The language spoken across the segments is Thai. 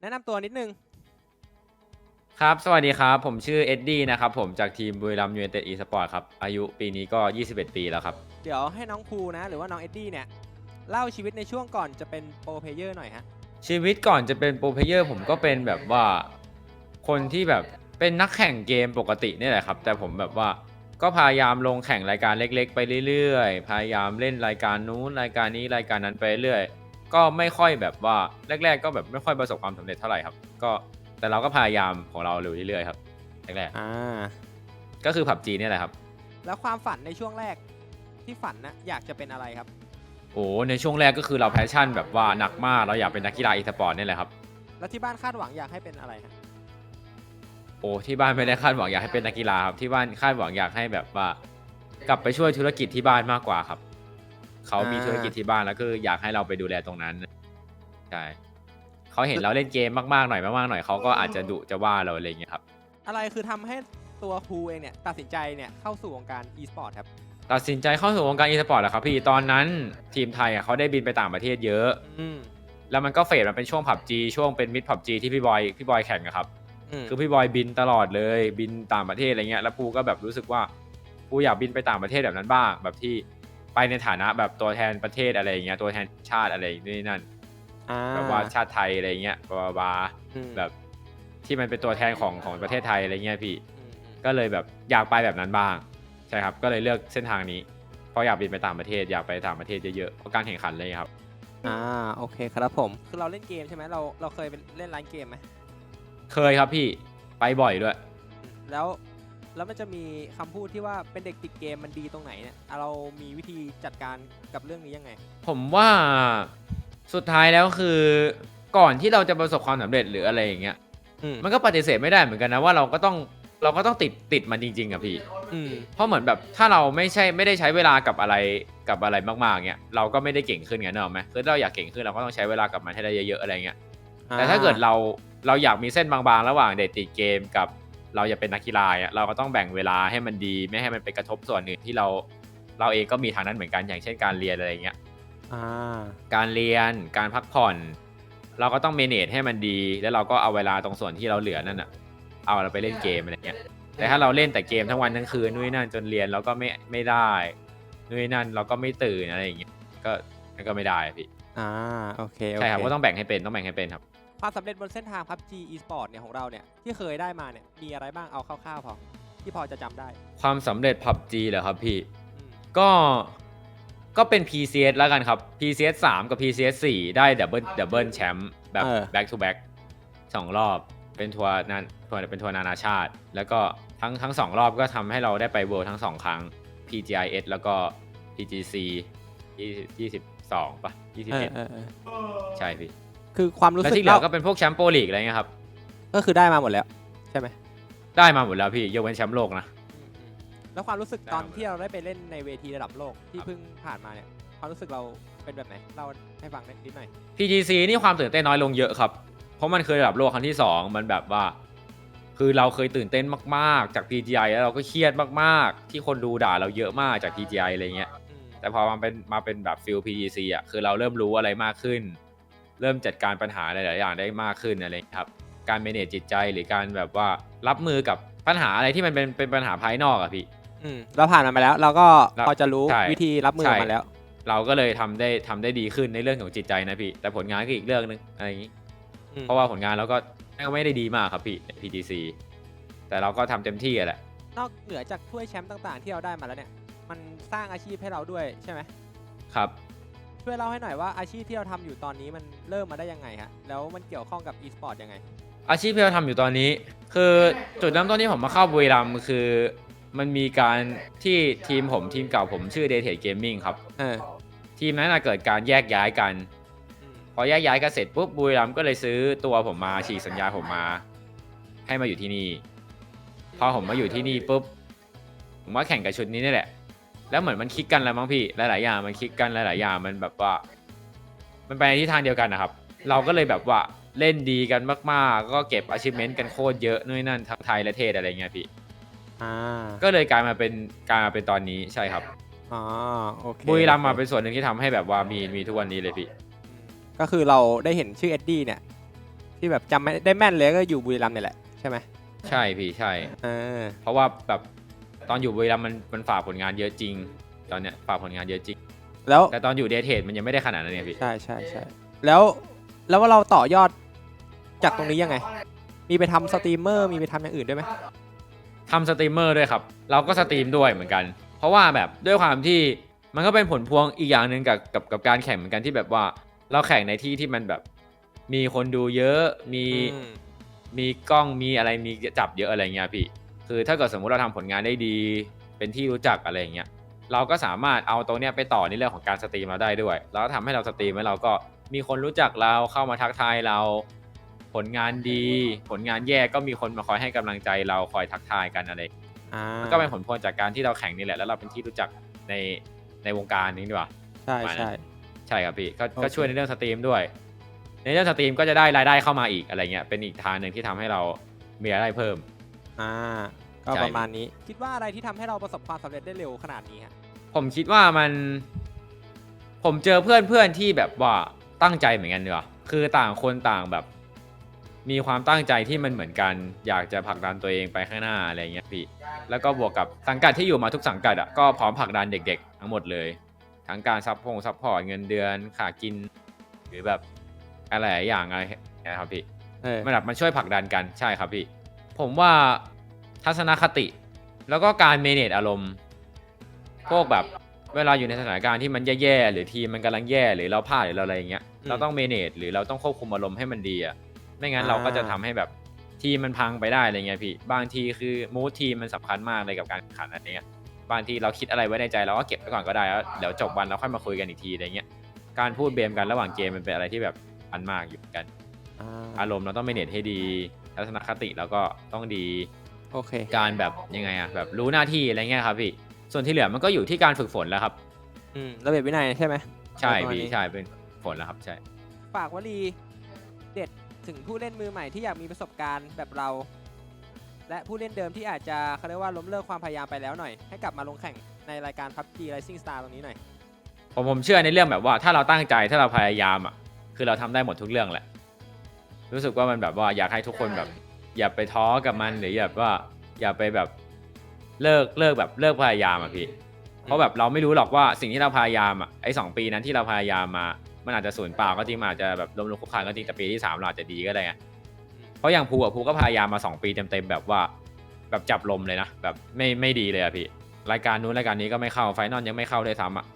แนะนำตัวนิดนึง ครับ สวัสดีครับ ผมชื่อเอ็ดดี้นะครับ ผมจากทีมบุรีรัมย์ยูไนเต็ดอีสปอร์ตครับ อายุปีนี้ก็ 21 ปีแล้วครับ เดี๋ยวให้น้องภูนะ หรือว่าน้องเอ็ดดี้เนี่ย เล่าชีวิตในช่วงก่อนจะเป็นโปรเพลเยอร์หน่อยฮะ ชีวิตก่อนจะเป็นโปรเพลเยอร์ผมก็เป็นแบบว่าคนที่แบบเป็นนักแข่งเกมปกตินี่แหละครับ แต่ผมแบบว่าก็พยายามลงแข่งรายการเล็ก ๆ ไปเรื่อยๆ พยายามเล่นรายการนู้นรายการนี้รายการนั้นไปเรื่อย ก็ไม่ค่อยแบบว่าแรก ๆ ก็แบบไม่ค่อยประสบความสำเร็จเท่าไหร่ครับ ก็แต่เราก็พยายามของเราเรื่อยๆครับแรกอ่า ๆก็คือผับจีนี่แหละครับ แล้วความฝันในช่วงแรกที่ฝันนะอยากจะเป็นอะไรครับ โอ้ในช่วงแรกก็คือเราแพชชั่นแบบว่าหนักมากเราอยากเป็นนักกีฬาอีสปอร์ตนี่แหละครับ แล้วที่บ้านคาดหวังอยากให้เป็นอะไรฮะโอ้ที่บ้านไม่ได้คาดหวังอยากให้เป็นนักกีฬาครับที่บ้านคาดหวังอยากให้แบบว่ากลับไปช่วยธุรกิจที่บ้านมากกว่าครับ เขามีธุรกิจที่บ้านแล้วก็อยากให้เราไปดูแลตรงนั้นใช่เขาเห็นเราเล่นเกมมากๆหน่อยมากๆหน่อยเขาก็อาจจะดุจะว่าเราอะไรอย่างเงี้ยครับ อะไรคือทำให้ตัวภูเองเนี่ยตัดสินใจเนี่ยเข้าสู่วงการ e-sport ครับ ตัดสินใจเข้าสู่วงการอีสปอร์ตแล้วครับพี่ตอนนั้นทีมไทยอะเขาได้บินไปต่างประเทศเยอะ อืมแล้วมันก็เฟดมาเป็นช่วงผับจีช่วงเป็นมิดผับจีที่พี่บอยพี่บอยแข่งอะครับอืมคือพี่บอยบินตลอดเลยบินต่างประเทศอะไรเงี้ยแล้วปูก็แบบรู้สึกว่าปูอยากบินไปต่างประเทศแบบนั้นบ้าง แบบที่ ไปในฐานะแบบตัวแทนประเทศอะไรอย่างเงี้ยตัวแทนชาติอะไรนี่นั่นอ่าแบบว่าชาติไทยอะไรเงี้ยบาบาอืมแบบที่มันเป็นตัวแทนของของประเทศไทยอะไรเงี้ยพี่อืมอืมก็เลยแบบอยากไปแบบนั้นบ้าง ใช่ครับ ก็เลยเลือกเส้นทางนี้ เพราะอยากบินไปต่างประเทศอยากไปต่างประเทศเยอะๆเพราะการแข่งขันเลยครับอ่าโอเคครับผม คือเราเล่นเกมใช่ไหมเราเราเคยเป็นเล่นร้านเกมไหมเคยครับพี่ไปบ่อยด้วยอืมแล้ว แล้วมันจะมีคำพูดที่ว่าเป็นเด็กติดเกมมันดีตรงไหนเนี่ยอะเรามีวิธีจัดการกับเรื่องนี้ยังไง ผมว่าสุดท้ายแล้วคือก่อนที่เราจะประสบความสำเร็จหรืออะไรอย่างเงี้ยอืมมันก็ปฏิเสธไม่ได้เหมือนกันนะว่าเราก็ต้องเราก็ต้องติดติดมันจริงๆอะพี่ อืมเพราะเหมือนแบบถ้าเราไม่ใช่ไม่ได้ใช้เวลากับอะไรกับอะไรมากๆเงี้ยเราก็ไม่ได้เก่งขึ้นไงเนกอะไหมคือถ้าเราอยากเก่งขึ้นเราก็ต้องใช้เวลากับมันให้ได้เยอะๆอะไรเงี้ยแต่ถ้าเกิดเราเราอยากมีเส้นบางๆ ระหว่างเด็กติดเกมกับ เราอยากเป็นนักกีฬาเนี่ยเราก็ต้องแบ่งเวลาให้มันดี ไม่ให้มันไปกระทบส่วนอื่นที่เรา เราเองก็มีทางนั้นเหมือนกันอย่างเช่นการเรียนอะไรเงี้ยอ่าการเรียนการพักผ่อน เราก็ต้องเมเนจให้มันดี แล้วเราก็เอาเวลาตรงส่วนที่เราเหลือนั่นอะเอาเราไปเล่นเกมอะไรเงี้ยแต่ถ้าเราเล่นแต่เกมทั้งวันทั้งคืนนู่นนนั่นจนเรียนเราก็ไม่ไม่ได้นู่นนนั่นเราก็ไม่ตื่นอะไรอย่างเงี้ยก็นั่นก็ไม่ได้อะพี่อ่าโอเคโอเคใช่ครับก็ต้องแบ่งให้เป็นต้องแบ่งให้เป็นครับ ความสำเร็จบนเส้นทาง PUBG e-sport เนี่ยของเราเนี่ยที่เคยได้มาเนี่ยมีอะไรบ้างเอาคร่าวๆพอที่พอจะจำได้ความสำเร็จ PUBG เหรอครับพี่ อืมก็ก็เป็น PCS แล้วกันครับ PCS 3 กับ PCS 4 ได้ดับเบิลดับเบิลแชมป์แบบ back to back สองรอบเป็นทัวร์นั้นทัวร์เป็นทัวร์นานาชาติ แล้วก็ทั้งทั้งสองรอบก็ทำให้เราได้ไปเวิลด์ทั้งสองครั้ง PGIS แล้วก็ PGC 20 22ป่ะเออ21เออเออใช่พี่ คือความรู้แล้วสึกที่เหลือเราก็เป็นพวกแชมป์โปรลีกอะไรเงี้ยครับ ก็คือได้มาหมดแล้ว ใช่ไหม ได้มาหมดแล้วพี่ยกเว้นแชมป์โลกนะอืมอืมแล้วความรู้สึกได้ตอนมาหมดที่เราได้ไปเล่นในเวทีระดับโลกที่ครับเพิ่งผ่านมาเนี่ย ความรู้สึกเราเป็นแบบไหนเราให้ฟังนิดหน่อย PGC นี่ความตื่นเต้นน้อยลงเยอะครับ เพราะมันเคยระดับโลกครั้งที่ 2 มันแบบว่า คือเราเคยตื่นเต้นมาก ๆ จาก PGI แล้วเราก็เครียดมาก ๆ ที่คนดูด่าเราเยอะมากจาก PGI อะไรเงี้ยอืมแต่พอมาเป็นมาเป็นแบบฟิล PGC อะคือเราเริ่มรู้อะไรมากขึ้น เริ่มจัดการปัญหาหลายๆอย่างได้มากขึ้นอะไรเงี้ยครับการเมเนจจิตใจหรือการแบบว่ารับมือกับปัญหาอะไรที่มันเป็นเป็นปัญหาภายนอกอะพี่ อืมเราผ่านมันมาแล้ว เราก็เราพอจะรู้ใช่ วิธีรับมือใช่กับมันแล้ว เราก็เลยทำได้ทำได้ดีขึ้นในเรื่องของจิตใจนะพี่ แต่ผลงานก็อีกเรื่องหนึงอะไรอย่างนี้ อืม เพราะว่าผลงานเราก็ก็ไม่ได้ดีมากครับพี่ใน PGC แต่เราก็ทำเต็มที่อะแหละ นอกเหนือจากถ้วยแชมป์ต่างๆ ที่เราได้มาแล้วเนี่ย มันสร้างอาชีพให้เราด้วยใช่ไหมครับ ช่วยเล่าให้หน่อยว่าอาชีพที่เราทำอยู่ตอนนี้มันเริ่มมาได้ยังไงฮะ แล้วมันเกี่ยวข้องกับ e-sport ยังไง อาชีพที่เราทำอยู่ตอนนี้ คือจุดเริ่มต้นที่ผมมาเข้าบุรีรัมย์คือ มันมีการที่ทีมผมทีมเก่าผมชื่อ d a t e Gaming ครับ เออทีมนั้นนะเกิดการแยกย้ายกัน อืมพอแยกย้ายกันเสร็จปุ๊บบุรีรัมย์ก็เลยซื้อตัวผมมาฉีกสัญญาผมมา ให้มาอยู่ที่นี่ พอผมมาอยู่ที่นี่ปุ๊บผมว่าแข่งกับชุดนี้นี่แหละ แล้วเหมือนมันคลิกกันแล้วมั้งพี่ หลายๆอย่างมันคลิกกันหลายๆอย่างมันแบบว่า มันไปในทิศทางเดียวกันนะครับ เราก็เลยแบบว่าเล่นดีกันมาก ๆ ก็เก็บ achievement กันโคตรเยอะนู่นนนั่นทั้งไทยและเทศอะไรเงี้ยพี่ อ่าก็เลยกลายมาเป็นกลายมาเป็นตอนนี้ใช่ครับ อ๋อโอเคบุรีรัมย์มาโอคเป็นส่วนหนึ่งที่ทำให้แบบว่ามีมีทุกวันนี้เลยพี่ ก็คือเราได้เห็นชื่อเอ็ดดี้เนี่ย ที่แบบจำไม่ได้แม่นเลยก็อยู่บุรีรัมย์เนี่ยแหละใช่ไหมใช่พี่ใช่ เออ เพราะว่าแบบ ตอนอยู่บุรีรัมย์มันมันฝากผลงานเยอะจริง ตอนเนี้ยฝากผลงานเยอะจริง แล้วแต่ตอนอยู่เดทเทดมันยังไม่ได้ขนาดนั้นเนี่ยพี่ ใช่ใช่ใช่แล้วแล้วว่าเราต่อยอดจากตรงนี้ยังไง มีไปทำสตรีมเมอร์มีไปทำอย่างอื่นด้วยไหมทำสตรีมเมอร์ด้วยครับ เราก็สตรีมด้วยเหมือนกัน เพราะว่าแบบด้วยความที่มันก็เป็นผลพวงอีกอย่างหนึ่งกับกับกับการแข่งเหมือนกันที่แบบว่าเราแข่งในที่ที่มันแบบ มีคนดูเยอะมีอืม มีกล้องมีอะไรมีจับเยอะอะไรเงี้ยพี่ คือถ้าเกิดสมมุติเราทำผลงานได้ดี เป็นที่รู้จักอะไรอย่างเงี้ยเราก็สามารถเอาตรงเนี้ยไปต่อในเรื่องของการสตรีมเราได้ด้วย แล้วทำให้เราสตรีมแล้วเราก็มีคนรู้จักเราเข้ามาทักทายเรา ผลงานดี ผลงานแย่ก็มีคนมาคอยให้กำลังใจเราคอยทักทายกันอะไรอ่ามันก็เป็นผลพวงจากการที่เราแข่งนี่แหละ แล้วเราเป็นที่รู้จักในในวงการนี้ดีกว่าใช่ประมาณนั้นใช่ใช่ครับพี่ก็โอเคก็ช่วยในเรื่องสตรีมด้วย ในเรื่องสตรีมก็จะได้รายได้เข้ามาอีกอะไรเงี้ยเป็นอีกทางหนึ่งที่ทำให้เรามีรายได้เพิ่ม อ่าก็ใช่ประมาณนี้คิดว่าอะไรที่ทำให้เราประสบความสำเร็จได้เร็วขนาดนี้ฮะผมคิดว่ามัน ผมเจอเพื่อนเพื่อนที่แบบว่าตั้งใจเหมือนกันเนอะคือต่างคนต่างแบบ มีความตั้งใจที่มันเหมือนกัน อยากจะผลักดันตัวเองไปข้างหน้าอะไรเงี้ยพี่ แล้วก็บวกกับสังกัดที่อยู่มาทุกสังกัดอะก็พร้อมผลักดันเด็กๆ ทั้งหมดเลย ทั้งการซัพพงซัพพอร์ตเงินเดือนค่ากิน หรือแบบอะไรหลายอย่างอะไรนะครับพี่เออมันแบบมันช่วยผลักดันกันใช่ครับพี่ ผมว่าทัศนคติ แล้วก็การเมเนจอารมณ์พวกแบบเวลาอยู่ในสถานการณ์ที่มันแย่ๆหรือทีมมันกำลังแย่หรือเราพลาดหรือเราอะไรอย่างเงี้ยเราต้องเมเนจหรือเราต้องควบคุมอารมณ์ให้มันดีอะไม่งั้นเราก็จะทำให้แบบทีมมันพังไปได้อะไรเงี้ยพี่ บางทีคือมูททีมมันสำคัญมากเลยกับการแข่งขันอะไรเงี้ยบางทีเราคิดอะไรไว้ในใจเราก็เก็บไว้ก่อนก็ได้แล้วเดี๋ยวจบวันเราค่อยมาคุยกันอีกทีอะไรเงี้ยการพูดเบมกันระหว่างเกมมันเป็นอะไรที่แบบอันมากอยู่เหมือนกันอ่าอารมณ์เราต้องเมเนจให้ดี ทัศนคติเราก็ต้องดีโอเค การแบบยังไงอะแบบรู้หน้าที่อะไรเงี้ยครับพี่ส่วนที่เหลือมันก็อยู่ที่การฝึกฝนแล้วครับ อืมระเบียบวินัยใช่ไหมใช่ประมาณพี่นี้ใช่เป็นฝนแล้วครับใช่ฝากวลีเด็ดถึงผู้เล่นมือใหม่ที่อยากมีประสบการณ์แบบเรา และผู้เล่นเดิมที่อาจจะเขาเรียกว่าล้มเลิกความพยายามไปแล้วหน่อย ให้กลับมาลงแข่งในรายการ PUBG Rising Star ตรงนี้หน่อยผมผมเชื่อในเรื่องแบบว่าถ้าเราตั้งใจถ้าเราพยายามอะคือเราทำได้หมดทุกเรื่องแหละ รู้สึกว่ามันแบบว่าอยากให้ทุกคนแบบ อย่าไปท้อกับมันหรืออย่าว่า อย่าไปแบบเลิกเลิกแบบเลิกพยายามอะพี่เพราะแบบเราไม่รู้หรอกว่าสิ่งที่เราพยายามอะไอ้สองปีนั้นที่เราพยายามมา มันอาจจะสูญเปล่าก็จริงมันอาจจะแบบล้มลุกคลุกคลานก็จริงแต่ปีที่สามเราอาจจะดีก็ได้ไงเพราะอย่างภูอะภูก็พยายามมาสองปีเต็มๆแบบว่า แบบจับลมเลยนะแบบไม่ไม่ดีเลยอะพี่รายการนู้นรายการนี้ก็ไม่เข้าไฟนอลยังไม่เข้าด้วยซ้ำอะ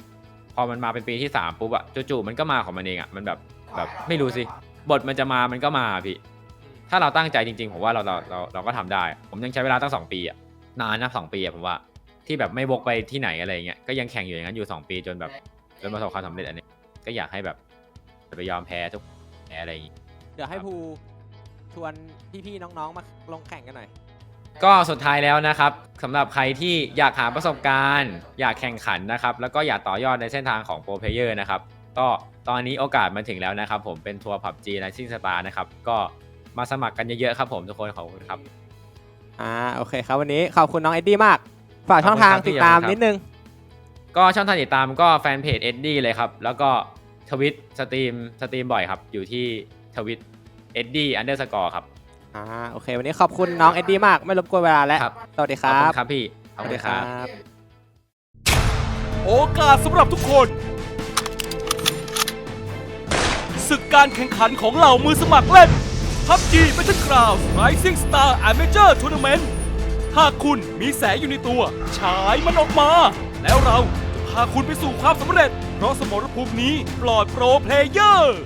พอมันมาเป็นปีที่สามปุ๊บอะจู่ๆมันก็มาของมันเองอะมันแบบแบบไม่รู้สิ บทมันจะมามันก็มาอะพี่ ถ้าเราตั้งใจจริง ๆ ผมว่าเราเราเราเราก็ทำได้ ผมยังใช้เวลาตั้งสองปีอะนานนะสองปีอะผมว่า ที่แบบไม่วกไปที่ไหนอะไรอย่างเงี้ยก็ยังแข่งอยู่อย่างนั้นอยู่สองปีจนแบบจนประสบความสำเร็จอันนี้ก็อยากให้แบบจะไปยอมแพ้ทุกแพ้อะไรอย่างงี้ เดี๋ยวให้ภูชวนพี่ๆน้องๆมาลงแข่งกันหน่อย ก็สุดท้ายแล้วนะครับสำหรับใครที่อยากหาประสบการณ์ อยากแข่งขันนะครับ แล้วก็อยากต่อยอดในเส้นทางของโปรเพเยอร์นะครับ ก็ ตอนนี้โอกาสมาถึงแล้วนะครับผมเป็นทัวร์ผับจีไ i ซิ่งสตาร์นะครับ ก็มาสมัครกันเยอะๆครับผมทุกคนขอบคุณครับ อ่าโอเคครับวันนี้ขอบคุณน้องเอ็ดดี้มาก ฝากช่องทางขอบคุณครับติดตามพี่นิดนึง ก็ช่องทางติดตามก็แฟนเพจเอ็ดดี้เลยครับ แล้วก็ทวิตสตรีมสตรีมบ่อยครับ อยู่ที่ทวิตเอ็ดดี้อันเดอร์สกอร์ครับอ่าโอเค วันนี้ขอบคุณน้องเอ็ดดี้มาก ไม่รบกวนเวลาแล้วครับ สวัสดีคขอบรัคุบณครับพี่ขอบคุณครับบโอกาสสำหรับทุกคน การแข่งขันของเหล่ามือสมัครเล่น PUBG Battlegrounds Rising Star Amateur Tournament หากคุณมีแสงอยู่ในตัว ฉายมันออกมา แล้วเราจะพาคุณไปสู่ความสำเร็จ เพราะสมรภูมินี้ปลอดโปรเพลเยอร์